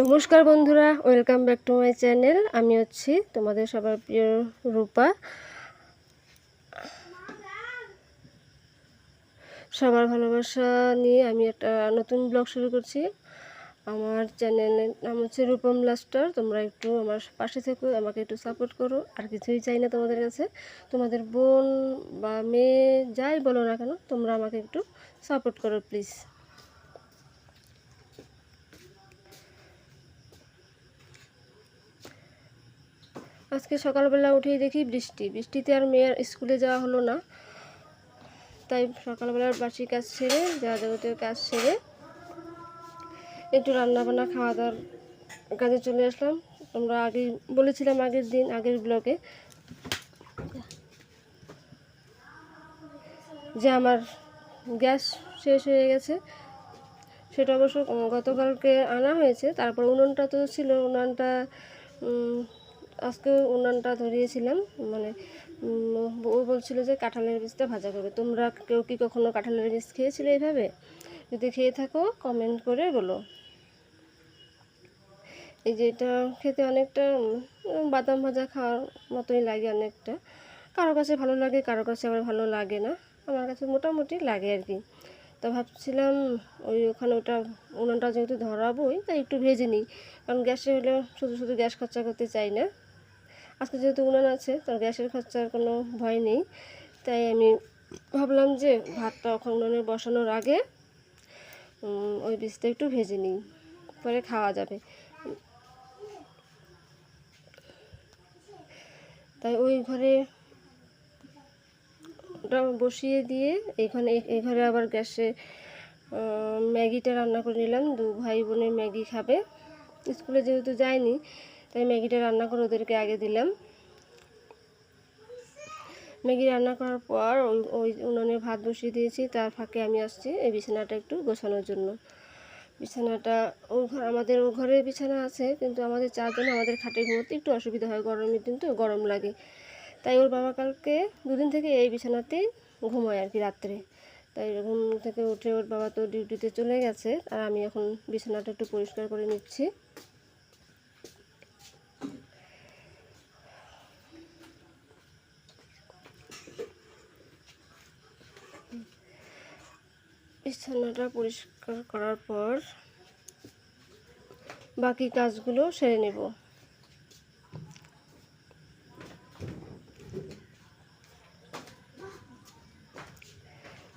নমস্কার বন্ধুরা, welcome back to my channel. আমি হচ্ছি তোমাদের সবার প্রিয় রূপা। সবার ভালোবাসা নিয়ে আমি একটা নতুন ব্লগ শুরু করছি। আমার চ্যানেলের নাম হচ্ছে রূপম লাস্টার। তোমরা একটু আমার পাশে থেকো, আমাকে একটু সাপোর্ট করো। আর কিছুই চাই না তোমাদের কাছে। তোমাদের বোন বা মেয়ে যাই বলো না কেন, তোমরা আমাকে একটু সাপোর্ট করো, প্লিজ। আজকে সকালবেলা উঠেই দেখি বৃষ্টি। বৃষ্টিতে আর মেয়ের স্কুলে যাওয়া হলো না। তাই সকালবেলার বাসি কাজ সেরে যা যাবতীয় কাজ সেরে একটু রান্না বান্না খাওয়া দাওয়ার কাজে চলে আসলাম। আমরা আগে বলেছিলাম আগের দিন, আগের ব্লগে যে আমার গ্যাস শেষ হয়ে গেছে। সেটা অবশ্য গতকালকে আনা হয়েছে। তারপর উনুনটা তো ছিল, উনানটা আজকে উনানটা ধরিয়েছিলাম মানে ও বলছিল যে কাঁঠালের বীজটা ভাজা করবে। তোমরা কেউ কি কখনো কাঁঠালের বীজ খেয়েছিলে এইভাবে? যদি খেয়ে থাকো কমেন্ট করে বলো। এই যে এটা খেতে অনেকটা বাদাম ভাজা খাওয়ার মতোই লাগে অনেকটা। কারও কাছে ভালো লাগে, কারও কাছে আবার ভালো লাগে না। আমার কাছে মোটামুটি লাগে আর কি। তো ভাবছিলাম, ওই ওখানে ওটা, উনুনটা যেহেতু ধরাবোই, তাই একটু ভেজে নিই। কারণ গ্যাসে হলে শুধু শুধু গ্যাস খরচা করতে চাই না। আজকে যেহেতু উনান আছে তো গ্যাসের খরচার কোনো ভয় নেই। তাই আমি ভাবলাম যে ভাতটা ওখানে উনানে বসানোর আগে ওই বীজটা একটু ভেজে নিই, পরে খাওয়া যাবে। তাই ওই ঘরে বসিয়ে দিয়ে এইখানে, এই ঘরে আবার গ্যাসে ম্যাগিটা রান্না করে নিলাম। দু ভাই বোনে ম্যাগি খাবে। স্কুলে যেহেতু যায়নি তাই ম্যাগিটা রান্না করে ওদেরকে আগে দিলাম। ম্যাগি রান্না করার পর ওই উনুনে ভাত বসিয়ে দিয়েছি, তার ফাঁকে আমি আসছি এই বিছানাটা একটু গোছানোর জন্য। বিছানাটা ও ঘর আমাদের ও ঘরে বিছানা আছে, কিন্তু আমাদের চারজন আমাদের খাটে ঘুমোতে একটু অসুবিধা হয় গরমের দিন তো, গরম লাগে। তাই ওর বাবা কালকে দুদিন থেকে এই বিছানাতেই ঘুমোয় আর কি রাত্রে। তাই ঘুম থেকে উঠে ওর বাবা তো ডিউটিতে চলে গেছে, আর আমি এখন বিছানাটা একটু পরিষ্কার করে নিচ্ছি। বিছানাটা পরিষ্কার করার পর বাকি কাজগুলো সেরে নেব।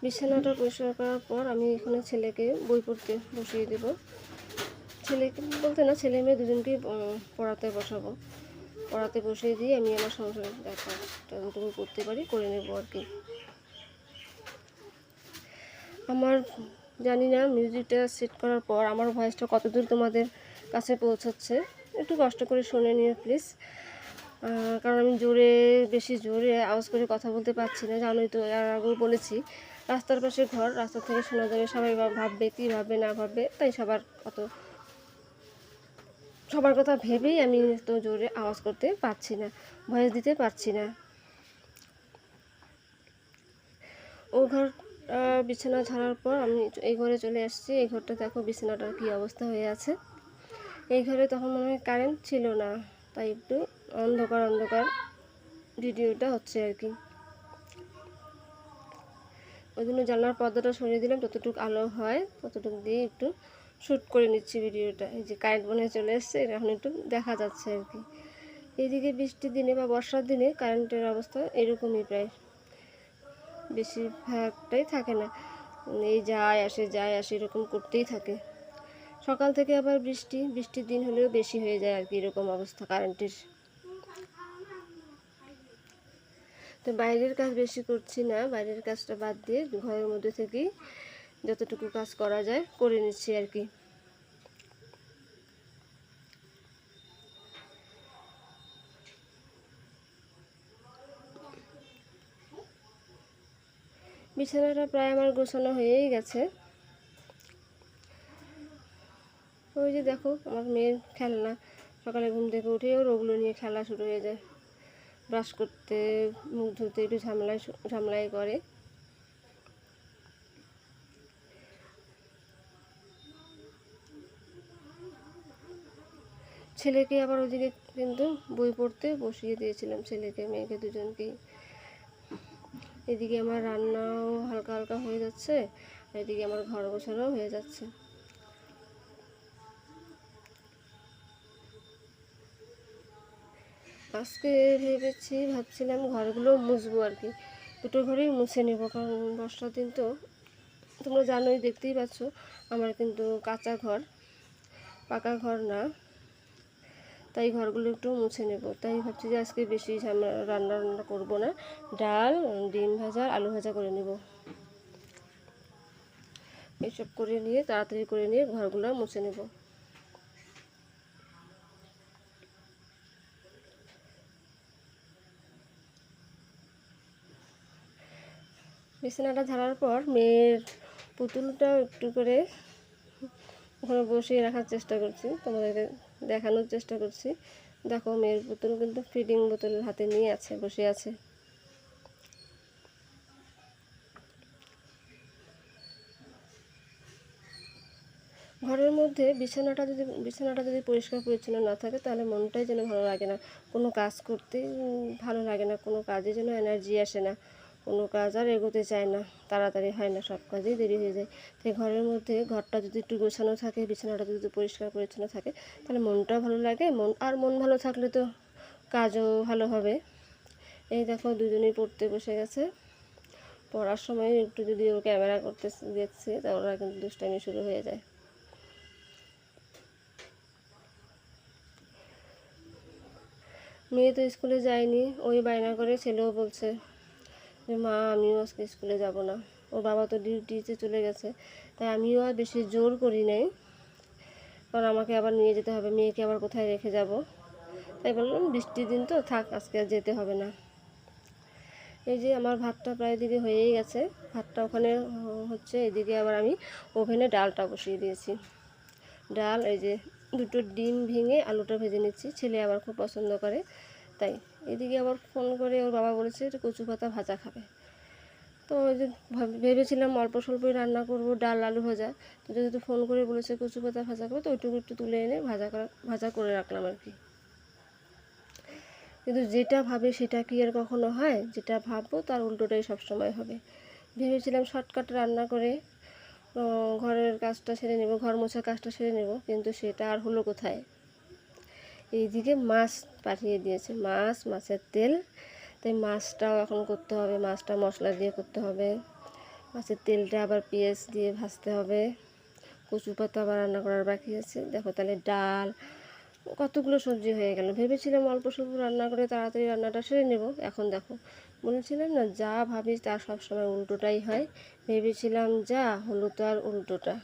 বিছানাটা পরিষ্কার করার পর আমি এখানে ছেলেকে বই পড়তে বসিয়ে দেব। ছেলেকে বলতে না, ছেলে মেয়ে দুজনকেই পড়াতে বসাবো। পড়াতে বসিয়ে দিয়ে আমি আমার সংসারে দেখা যতটুকু করতে পারি করে নেব আর কি। আমার জানি না মিউজিকটা সেট করার পর আমার ভয়েসটা কতদূর তোমাদের কাছে পৌঁছাচ্ছে? একটু কষ্ট করে শুনে নিও প্লিজ কারণ আমি জোরে, বেশি জোরে আওয়াজ করে কথা বলতে পারছি না, জানোই তো, এর আগেও বলেছি, রাস্তার পাশে ঘর, রাস্তা থেকে শোনা যাবে, সবাই ভাববে, কী ভাববে, না ভাববে, তাই সবার কত, সবার কথা ভেবেই আমি তো জোরে আওয়াজ করতে পারছি না ভয়েস দিতে পারছি না। ও ঘর বিছানা ছাড়ার পর আমি এই ঘরে চলে আসছি। এই ঘরটা দেখো, বিছানাটার কী অবস্থা হয়ে আছে। এই ঘরে তখন মনে হয় কারেন্ট ছিল না, তাই একটু অন্ধকার অন্ধকার ভিডিওটা হচ্ছে আর কি। ওই জন্য জানলার পর্দাটা সরিয়ে দিলাম, যতটুকু আলো হয় ততটুকু দিয়ে একটু শ্যুট করে নিচ্ছি ভিডিওটা এই যে কারেন্ট মনে চলে এসছে এখন একটু দেখা যাচ্ছে আর কি। এইদিকে বৃষ্টির দিনে বা বর্ষার দিনে কারেন্টের অবস্থা এরকমই প্রায়। বেশিরভাগটাই থাকে না। এই যায় আসে যায় আসে, এরকম করতেই থাকে। সকাল থেকে আবার বৃষ্টি, বৃষ্টির দিন হলেও বেশি হয়ে যায় আর কি এরকম অবস্থা কারেন্টের তো বাইরের কাজ বেশি করছি না, বাইরের কাজটা বাদ দিয়ে ঘরের মধ্যে থেকেই যতটুকু কাজ করা যায় করে নিচ্ছি আর কি। বিছানাটা প্রায় আমার গোছানো হয়েই গেছে। ওই যে দেখো, আমার মেয়ের খেলনা। সকালে ঘুম থেকে উঠে ওর ওগুলো নিয়ে খেলা শুরু হয়ে যায়। ব্রাশ করতে, মুখ ধুতে, একটু ঝামেলায় ঝামেলাই করে। ছেলেকে আবার ওইদিকে কিন্তু বই পড়তে বসিয়ে দিয়েছিলাম। ছেলেকে, মেয়েকে, দুজনকেই। এদিকে আমার রান্নাও হালকা হালকা হয়ে যাচ্ছে, এদিকে আমার ঘর গোছানোও হয়ে যাচ্ছে। আজকে ভেবেছি, ভাবছিলাম ঘরগুলো মুছবো আর কি। দুটো ঘরেই মুছে নেব, কারণ বর্ষার দিন তো, তোমরা জানোই, দেখতেই পাচ্ছ, আমার কিন্তু কাঁচা ঘর, পাকা ঘর না। তাই ঘরগুলো একটু মুছে নেব। তাই ভাবছি যে আজকে বেশি রান্না রান্না করব না। ডাল, ডিম ভাজা, আলু ভাজা করে নেব। এসব করে নিয়ে, তাড়াতাড়ি করে নিয়ে ঘরগুলো মুছে নেব। বিছানাটা ঝাড়ার পর মেয়ের পুতুলটা একটু করে ওখানে বসিয়ে রাখার চেষ্টা করছি। তোমাদেরকে দেখানোর চেষ্টা করছি। দেখো, মেয়ের পুতুল কিন্তু ফিডিং বোতল হাতে নিয়ে আছে, বসে আছে। ঘরের মধ্যে বিছানাটা যদি বিছানাটা যদি পরিষ্কার পরিচ্ছন্ন না থাকে, তাহলে মনটাই যেন ভালো লাগে না। কোনো কাজ করতে ভালো লাগে না, কোনো কাজে যেন এনার্জি আসে না। কোনো কাজ আর এগোতে চায় না। তাড়াতাড়ি হয় না, সব কাজেই দেরি হয়ে যায়। তাই ঘরের মধ্যে ঘরটা যদি একটু গোছানো থাকে, বিছানাটা যদি পরিষ্কার পরিচ্ছন্ন থাকে, তাহলে মনটাও ভালো লাগে। মন, আর মন ভালো থাকলে তো কাজও ভালো হবে। এই দেখো, দুজনেই পড়তে বসে গেছে। পড়ার সময় একটু যদি ও ক্যামেরা করতে দেখছে তা ওরা কিন্তু দুষ্টামি শুরু হয়ে যায়। মেয়ে তো স্কুলে যায়নি, ওই বায়না করে ছেলেও বলছে যে মা, আমিও আজকে স্কুলে যাব না। ওর বাবা তো ডিউটিতে চলে গেছে, তাই আমিও আর বেশি জোর করি নাই। কারণ আমাকে আবার নিয়ে যেতে হবে, মেয়েকে আবার কোথায় রেখে যাব? তাই বললাম, বৃষ্টির দিন তো, থাক, আজকে আর যেতে হবে না। এই যে আমার ভাতটা প্রায় দিকে হয়েই গেছে। ভাতটা ওখানে হচ্ছে এদিকে আবার আমি ওভেনে ডালটা বসিয়ে দিয়েছি। ডাল, এই যে দুটো ডিম ভেঙে আলুটা ভেজে নিচ্ছি। ছেলে আবার খুব পছন্দ করে, তাই। এদিকে আবার ফোন করে ওর বাবা বলেছে কচু পাতা ভাজা খাবে। তো ভেবেছিলাম অল্প স্বল্পই রান্না করব, ডাল, আলু ভাজা। তো যেহেতু ফোন করে বলেছে কচু পাতা ভাজা করবে তো ওইটুকু একটু তুলে এনে ভাজা করা ভাজা করে রাখলাম আর কি। কিন্তু যেটা ভাবে সেটা কি আর কখনো হয়? যেটা ভাববো তার উল্টোটাই সবসময় হবে। ভেবেছিলাম শর্টকাট রান্না করে ঘরের কাজটা সেরে নেব, ঘর মোছার কাজটা সেরে নেব, কিন্তু সেটা আর হলো কোথায়? এইদিকে মাছ পাঠিয়ে দিয়েছে মাছ, মাছের তেল। তাই মাছটাও এখন করতে হবে, মাছটা মশলা দিয়ে করতে হবে। মাছের তেলটা আবার পেঁয়াজ দিয়ে ভাজতে হবে। কচু পাতা আবার রান্না করার বাকি আছে। দেখো তাহলে ডাল, কতগুলো সবজি হয়ে গেল। ভেবেছিলাম অল্প স্বল্প রান্না করে তাড়াতাড়ি রান্নাটা সেরে নেব। এখন দেখো, বলেছিলাম না যা ভাবি তার সবসময় উল্টোটাই হয়। ভেবেছিলাম যা হলো তো আর উল্টোটা।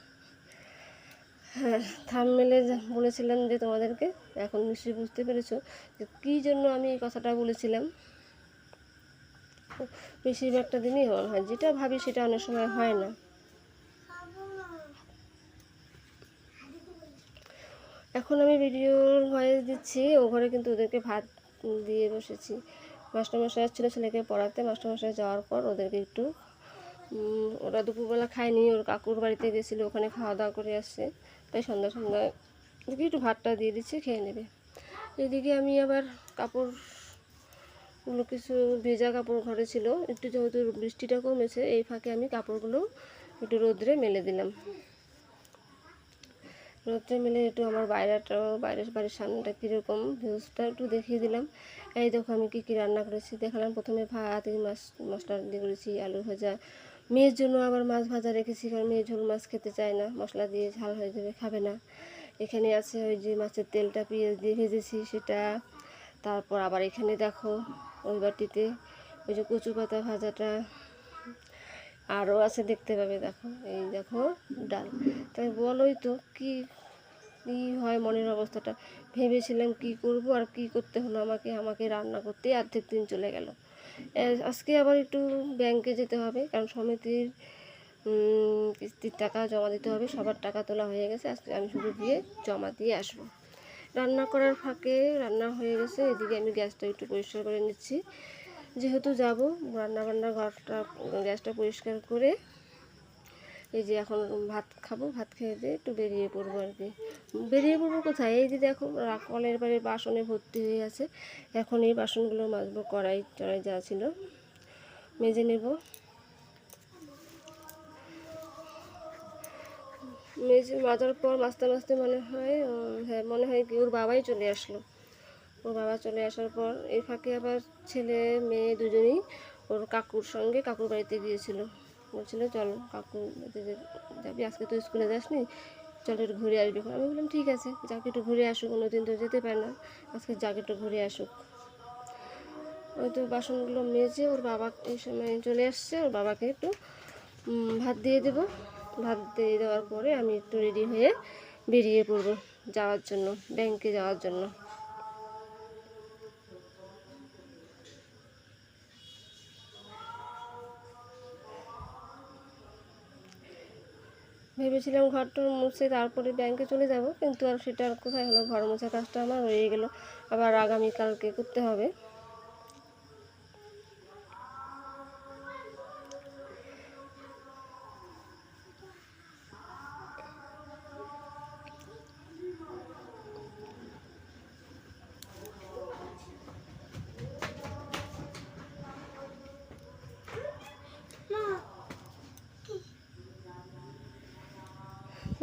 হ্যাঁ থামমেলে বলেছিলাম যে তোমাদেরকে, এখন নিশ্চয়ই বুঝতে পেরেছ যে কী জন্য আমি এই কথাটা বলেছিলাম। বেশিরভাগটা দিনই হয় যেটা ভাবি সেটা অনেক সময় হয় না। এখন আমি ভিডিওর ভয়েস দিচ্ছি, ও ঘরে কিন্তু ওদেরকে ভাত দিয়ে বসেছি। মাস্টারমশাই ছিল ছেলেকে পড়াতে, মাস্টারমশাই যাওয়ার পর ওদেরকে একটু ওরা দুপুরবেলা খায়নি, ওর কাকুর বাড়িতে গেছিল, ওখানে খাওয়া দাওয়া করে আসছে। তাই সন্ধ্যা সন্ধ্যায় দেখি একটু ভাতটা দিয়ে দিচ্ছি, খেয়ে নেবে। এদিকে আমি আবার কাপড়গুলো কিছু ভেজা কাপড় ঘরে ছিল, একটু যেহেতু বৃষ্টিটা কমেছে, এই ফাঁকে আমি কাপড়গুলো একটু রোদ্রে মেলে দিলাম। রোদ্রে মেলে একটু আমার বাইরেটাও, বাইরের বাড়ির সামনেটা কীরকম ভিউজটা একটু দেখিয়ে দিলাম। এই দেখো আমি কী কী রান্না করেছি, দেখালাম। প্রথমে ভাত মাছ, মশলা দিয়ে করেছি আলু ভাজা। মেয়ের জন্য আবার মাছ ভাজা রেখেছি, কারণ মেয়ে ঝোল মাছ খেতে চায় না। মশলা দিয়ে ঝাল হয়ে যাবে, খাবে না। এখানে আছে ওই যে মাছের তেলটা, পেঁয়াজ দিয়ে ভেজেছি সেটা। তারপর আবার এখানে দেখো, ওই বাটিতে ওই যে কচু পাতা ভাজাটা। আরও আছে দেখতে পাবে, দেখো, এই দেখো ডাল। তাই বলোই তো, কি, কী হয় মনের অবস্থাটা? ভেবেছিলাম কি করব আর কি করতে হলো আমাকে আমাকে রান্না করতে অর্ধেক দিন চলে গেল। আজকে আবার একটু ব্যাংকে যেতে হবে, কারণ সমিতির কিস্তির টাকা জমা দিতে হবে, সবার টাকা তোলা হয়ে গেছে, আজকে আমি শুধু দিয়ে জমা দিয়ে আসব। রান্না করার ফাঁকে রান্না হয়ে গেছে, এদিকে আমি গ্যাসটা একটু পরিষ্কার করে নিচ্ছি। যেহেতু যাব রান্না বান্না ঘরটা, গ্যাসটা পরিষ্কার করে এই যে এখন ভাত খাব, ভাত খেয়ে দিয়ে একটু বেরিয়ে পড়ব আর কি। বেরিয়ে পড়ব কোথায়? এই যে দেখো কলের বাড়ির বাসনে ভর্তি হয়ে আছে এখন এই বাসনগুলো মাজবো, কড়াই টড়াই যা ছিল। মেজে নেব। মেজে মাজার পর মাঝতে মাঝতে মনে হয় হ্যাঁ মনে হয় কি ওর বাবাই চলে আসলো। ওর বাবা চলে আসার পর এই ফাঁকে আবার ছেলে, মেয়ে দুজনেই ওর কাকুর সঙ্গে কাকুর বাড়িতে গিয়েছিল। বলছিল, চল কাকু যাবি, আজকে তো স্কুলে যাসনি, চল একটু ঘুরে আসবি আমি বললাম, ঠিক আছে, যাকে একটু ঘুরে আসুক, কোনোদিন তো যেতে পারে না। আজকে যাকে একটু ঘুরে আসুক। ওই তো বাসনগুলো মেজে ওর বাবা এই সময় চলে আসছে, ওর বাবাকে একটু ভাত দিয়ে দেব। ভাত দিয়ে দেওয়ার পরে আমি একটু রেডি হয়ে বেরিয়ে পড়ব যাওয়ার জন্য, ব্যাংকে যাওয়ার জন্য। ভেবেছিলাম ঘরটা মুছে তারপরে ব্যাংকে চলে যাব, কিন্তু আর সেটা আর কোথায় হলো? ঘর মোছা কাজটা আমার হয়ে গেল। আবার আগামীকালকে করতে হবে।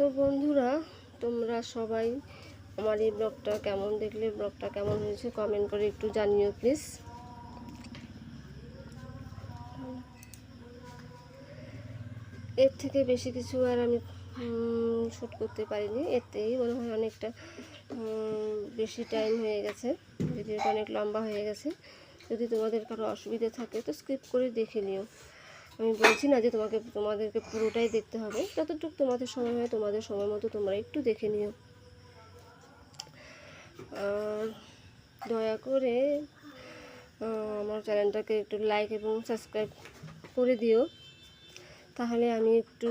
তো বন্ধুরা, তোমরা সবাই আমার এই ব্লগটা কেমন দেখলে, ব্লগটা কেমন হয়েছে কমেন্ট করে একটু জানিও প্লিজ এর থেকে বেশি কিছু আর আমি শ্যুট করতে পারিনি। এতেই মনে হয় অনেকটা বেশি টাইম হয়ে গেছে। ভিডিওটা অনেক লম্বা হয়ে গেছে। যদি তোমাদের কারও অসুবিধা থাকে তো স্কিপ করে দেখে নিও। আমি বলছি না যে তোমাকে, তোমাদেরকে পুরোটাই দেখতে হবে। যতটুকু তোমাদের সময় হয়, তোমাদের সময় মতো তোমরা একটু দেখে নিও। দয়া করে আমার চ্যানেলটাকে একটু লাইক এবং সাবস্ক্রাইব করে দিও। তাহলে আমি একটু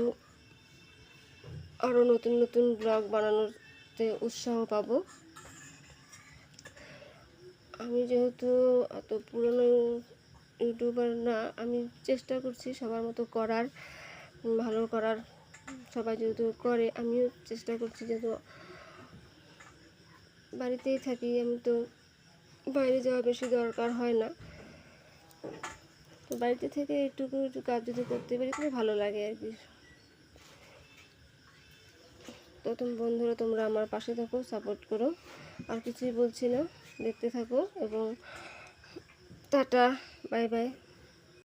আরও নতুন নতুন ব্লগ বানানোতে উৎসাহ পাব। আমি যেহেতু এত পুরনো ইউটিউবার না, আমি চেষ্টা করছি সবার মতো করার, ভালো করার। সবাই যেহেতু করে, আমিও চেষ্টা করছি যেহেতু বাড়িতেই থাকি। আমি তো বাইরে যাওয়া বেশি দরকার হয় না। বাড়িতে থেকে এইটুকু একটু কাজ যদি করতে পারি খুব ভালো লাগে আর কি। তো তুমি বন্ধুরা, তোমরা আমার পাশে থাকো সাপোর্ট করো। আর কিছুই বলছি না, দেখতে থাকো এবং টাটা। Bye bye